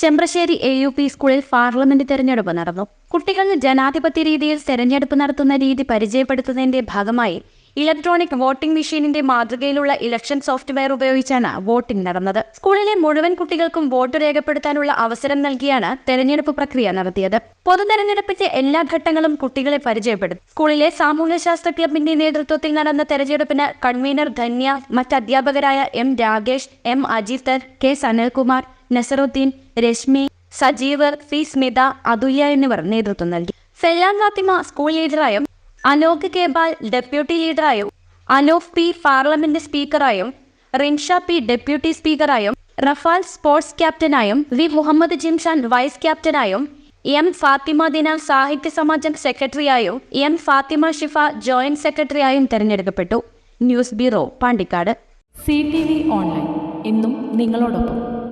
Chembrasseri A U P സ്കൂളിൽ parliament തെരഞ്ഞെടുപ്പ് നടന്നു. കുട്ടികൾ ജനാധിപത്യ രീതിയിൽ തെരഞ്ഞെടുപ്പ് നടത്തുന്ന രീതി പരിചയപ്പെടുത്തുന്നതിന്റെ ഭാഗമായി ഇലക്ട്രോണിക് വോട്ടിംഗ് മെഷീനിന്റെ മാതൃകയിലുള്ള ഇലക്ഷൻ സോഫ്റ്റ്വെയർ ഉപയോഗിച്ചാണ് വോട്ടിംഗ് നടന്നത്. സ്കൂളിലെ മുഴുവൻ കുട്ടികൾക്കും വോട്ട് രേഖപ്പെടുത്താനുള്ള അവസരം നൽകിയാണ് തെരഞ്ഞെടുപ്പ് പ്രക്രിയ നടത്തിയത്. പൊതു തെരഞ്ഞെടുപ്പിന്റെ എല്ലാ ഘട്ടങ്ങളും കുട്ടികളെ പരിചയപ്പെടുത്തി. സ്കൂളിലെ സാമൂഹ്യശാസ്ത്ര ക്ലബിന്റെ നേതൃത്വത്തിൽ നടന്ന തെരഞ്ഞെടുപ്പിന് കൺവീനർ ധന്യ മറ്റ് അധ്യാപകരായ എം രാകേഷ് എം അജിത്തർ കെ സനൽകുമാർ നസറുദ്ദീൻ രശ്മി സജീവർ ഫി സ്മിത അതുല്യ എന്നിവർ നേതൃത്വം നൽകി. ഫെല്ലാൻ ഫാത്തിമ സ്കൂൾ ലീഡറായും അനോക് കേബാൽ ഡെപ്യൂട്ടി ലീഡറായും അനോഫ് പി പാർലമെന്റ് സ്പീക്കറായും റിൻഷ പി ഡെപ്യൂട്ടി സ്പീക്കറായും റഫാൽ സ്പോർട്സ് ക്യാപ്റ്റനായും വി മുഹമ്മദ് ജിംഷാൻ വൈസ് ക്യാപ്റ്റനായും എം ഫാത്തിമ ദിന സാഹിത്യ സമാജം സെക്രട്ടറിയായും എം ഫാത്തിമ ഷിഫ ജോയിന്റ് സെക്രട്ടറിയായും തെരഞ്ഞെടുക്കപ്പെട്ടു. News bureau Pandikkad. C T V online ഇന്നും നിങ്ങളോടൊപ്പം.